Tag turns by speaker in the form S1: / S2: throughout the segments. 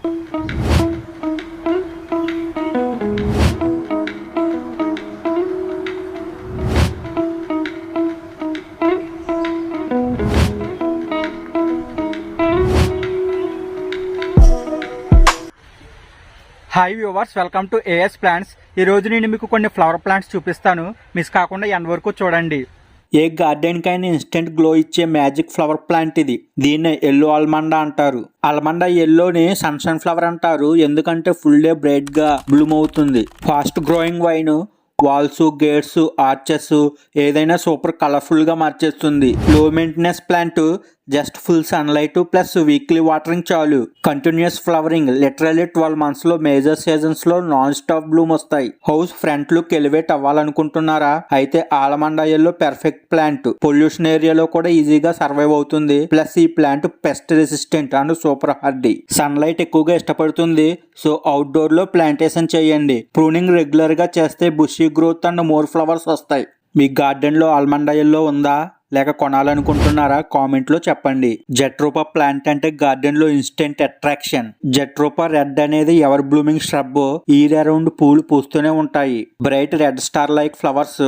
S1: Hi viewers welcome to AS plants ఈ రోజు నేను మీకు కొన్ని ఫ్లవర్ ప్లాంట్స్ చూపిస్తాను. మిస్ కాకుండా ఎండ్ వరకు చూడండి.
S2: ఏ గార్డెన్ కైనా ఇన్స్టెంట్ గ్లో ఇచ్చే మ్యాజిక్ ఫ్లవర్ ప్లాంట్ ఇది. దీన్నే ఎల్లో అల్మండా అంటారు. అల్మండా ఎల్లోని సన్సన్ ఫ్లవర్ అంటారు. ఎందుకంటే ఫుల్ డే బ్రైట్గా బ్లూమ్ అవుతుంది. Fast growing vine walls gates arches ఏదైనా సూపర్ కలర్ఫుల్గా మార్చేస్తుంది. Low maintenance plant just full sunlight plus weekly watering చాలు. Continuous flowering. లిటరలీ ట్వెల్వ్ మంత్స్లో మేజర్ సీజన్స్లో నాన్ స్టాప్ బ్లూమ్ వస్తాయి. హౌస్ ఫ్రంట్ లుక్ ఎలివేట్ అవ్వాలనుకుంటున్నారా? అయితే ఆలమండాయల్లో పెర్ఫెక్ట్ ప్లాంట్. పొల్యూషన్ ఏరియాలో కూడా ఈజీగా సర్వైవ్ అవుతుంది. ప్లస్ ఈ plant pest resistant and super hardy. Sunlight ఎక్కువగా ఇష్టపడుతుంది. సో అవుట్డోర్లో ప్లాంటేషన్ చేయండి. ప్రూనింగ్ రెగ్యులర్గా చేస్తే bushy growth and more flowers వస్తాయి. మీ గార్డెన్లో లో ఉందా? లేక కొనాలనుకుంటున్నారా? కామెంట్లో చెప్పండి. జెట్రోపా ప్లాంట్ అంటే గార్డెన్లో ఇన్స్టెంట్ అట్రాక్షన్. జెట్రోపా రెడ్ అనేది ever blooming shrub year around పూలు పూస్తూనే ఉంటాయి. Bright red star like flowers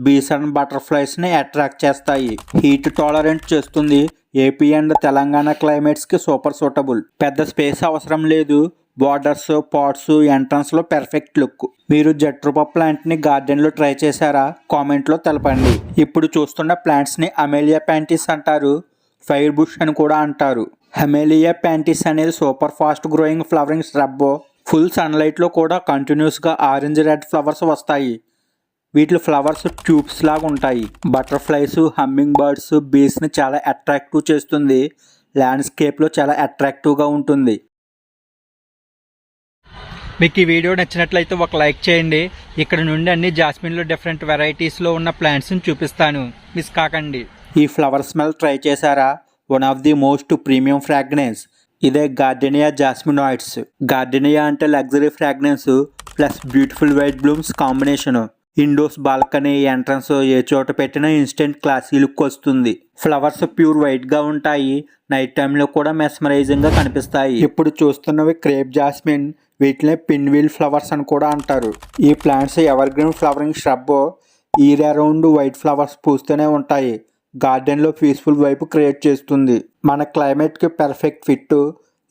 S2: bees and బటర్ఫ్లైస్ని attract చేస్తాయి. హీట్ టాలరెంట్ చేస్తుంది. ఏపీ అండ్ తెలంగాణ క్లైమేట్స్కి సూపర్ సూటబుల్. పెద్ద స్పేస్ అవసరం లేదు. బార్డర్స్ పాట్స్ ఎంట్రన్స్లో పెర్ఫెక్ట్ లుక్ మీరు జట్రూప ప్లాంట్ని గార్డెన్లో ట్రై చేశారా? కామెంట్లో తెలపండి. ఇప్పుడు చూస్తున్న ప్లాంట్స్ని అమేలియా ప్యాంటీస్ అంటారు. ఫైర్ బుష్ అని కూడా అంటారు. హెమేలియా ప్యాంటీస్ అనేది super fast growing flowering shrub full సన్లైట్లో కూడా కంటిన్యూస్గా ఆరెంజ్ రెడ్ ఫ్లవర్స్ వస్తాయి. వీటిలో ఫ్లవర్స్ ట్యూబ్స్ లాగా ఉంటాయి. బటర్ఫ్లైస్ హమ్మింగ్ బర్డ్స్ బీస్ని చాలా అట్రాక్టివ్ చేస్తుంది. ల్యాండ్స్కేప్లో చాలా అట్రాక్టివ్గా ఉంటుంది.
S1: మీకు ఈ వీడియో నచ్చినట్లయితే ఒక లైక్ చేయండి. ఇక్కడ నుండి అన్ని జాస్మిన్లో డిఫరెంట్ వెరైటీస్లో ఉన్న ప్లాంట్స్ని చూపిస్తాను. మిస్ కాకండి.
S2: ఈ ఫ్లవర్ స్మెల్ ట్రై చేశారా? One of the most premium fragrance ఇదే గార్డెనియా జాస్మిన్ జాస్మినాయిడ్స్ గార్డెనియా అంటే luxury fragrance plus beautiful white blooms combination indoors balcony entrance ఏ చోట పెట్టినా ఇన్స్టెంట్ క్లాసీ లుక్ వస్తుంది. ఫ్లవర్స్ ప్యూర్ వైట్గా ఉంటాయి. నైట్ టైంలో కూడా మెస్మరైజింగ్గా కనిపిస్తాయి. ఇప్పుడు చూస్తున్నవి క్రేప్ జాస్మిన్ వీటినే పిన్వీల్ ఫ్లవర్స్ అని కూడా అంటారు. ఈ plants evergreen flowering shrub year around white flowers పూస్తూనే ఉంటాయి. గార్డెన్లో పీస్ఫుల్ వైపు క్రియేట్ చేస్తుంది. మన క్లైమేట్కి perfect fit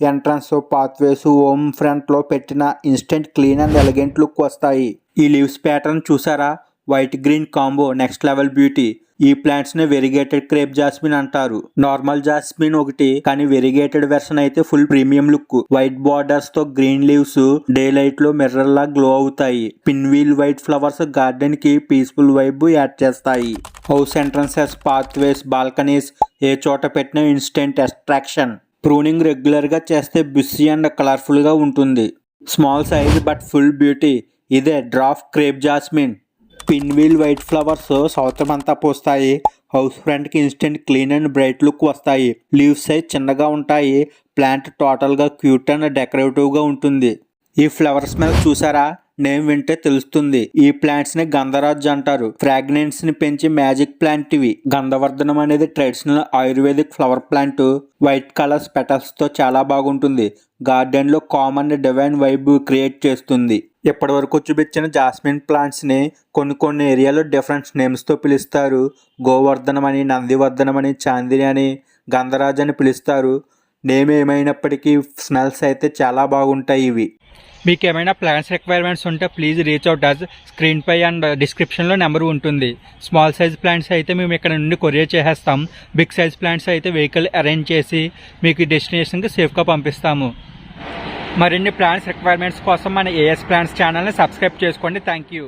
S2: entrance pathways home ఫ్రంట్లో పెట్టిన instant clean and elegant look వస్తాయి. ఈ లీవ్స్ ప్యాటర్న్ చూసారా? White green combo next level beauty. ఈ ప్లాంట్స్ని వెరిగేటెడ్ క్రేప్ జాస్మిన్ అంటారు. నార్మల్ జాస్మిన్ ఒకటి కానీ వెరిగేటెడ్ వెర్షన్ అయితే ఫుల్ ప్రీమియం లుక్. వైట్ బార్డర్స్తో గ్రీన్ లీవ్స్ డే లైట్లో మిర్రర్ లా గ్లో అవుతాయి. పిన్ వీల్ వైట్ ఫ్లవర్స్ గార్డెన్కి పీస్ఫుల్ వైబ్ యాడ్ చేస్తాయి. హౌస్ ఎంట్రన్సెస్ పాత్వేస్ బాల్కనీస్ ఏ చోట పెట్టిన ఇన్స్టెంట్ అట్రాక్షన్. ప్రూనింగ్ రెగ్యులర్గా చేస్తే బిస్సీ అండ్ కలర్ఫుల్గా ఉంటుంది. Small size but full beauty. ఇదే dwarf crepe jasmine. Pinwheel white flowers సంవత్సరం అంతా పూస్తాయి. House front instant clean and bright look వస్తాయి. లీవ్స్ సైజ్ చిన్నగా ఉంటాయి. ప్లాంట్ టోటల్గా క్యూట్ అండ్ డెకరేటివ్గా ఉంటుంది. ఈ ఫ్లవర్ స్మెల్ చూసారా? నేమ్ వింటే తెలుస్తుంది. ఈ ప్లాంట్స్ని గంధరాజ్ అంటారు. ఫ్రాగ్నెన్స్ని పెంచే మ్యాజిక్ ప్లాంట్ ఇవి. గంధవర్ధనం అనేది traditional ayurvedic flower plant. White colour పెటల్స్తో చాలా బాగుంటుంది. గార్డెన్లో కామన్ డివైన్ వైబ్ క్రియేట్ చేస్తుంది. ఇప్పటి వరకు చూపించిన జాస్మిన్ ప్లాంట్స్ని కొన్ని కొన్ని ఏరియాలో డిఫరెంట్ నేమ్స్తో పిలుస్తారు. గోవర్ధనం అని నందివర్ధనం అని చాందిని అని గంధరాజ్ అని పిలుస్తారు. నేమ్ ఏమైనప్పటికీ స్మెల్స్ అయితే చాలా బాగుంటాయి ఇవి.
S1: మీకు ఏమైనా ప్లాన్స్ రిక్వైర్మెంట్స్ ఉంటే please reach out us screen pi and డిస్క్రిప్షన్లో నెంబర్ ఉంటుంది. స్మాల్ సైజ్ ప్లాంట్స్ అయితే మేము ఇక్కడ నుండి కొరియర్ చేసేస్తాం. బిగ్ సైజ్ ప్లాంట్స్ అయితే వెహికల్ అరేంజ్ చేసి మీకు డెస్టినేషన్కి సేఫ్గా పంపిస్తాము. మరిన్ని ప్లాన్స్ రిక్వైర్మెంట్స్ కోసం మన ఏఎస్ ప్లాన్స్ ఛానల్ని సబ్స్క్రైబ్ చేసుకోండి. Thank you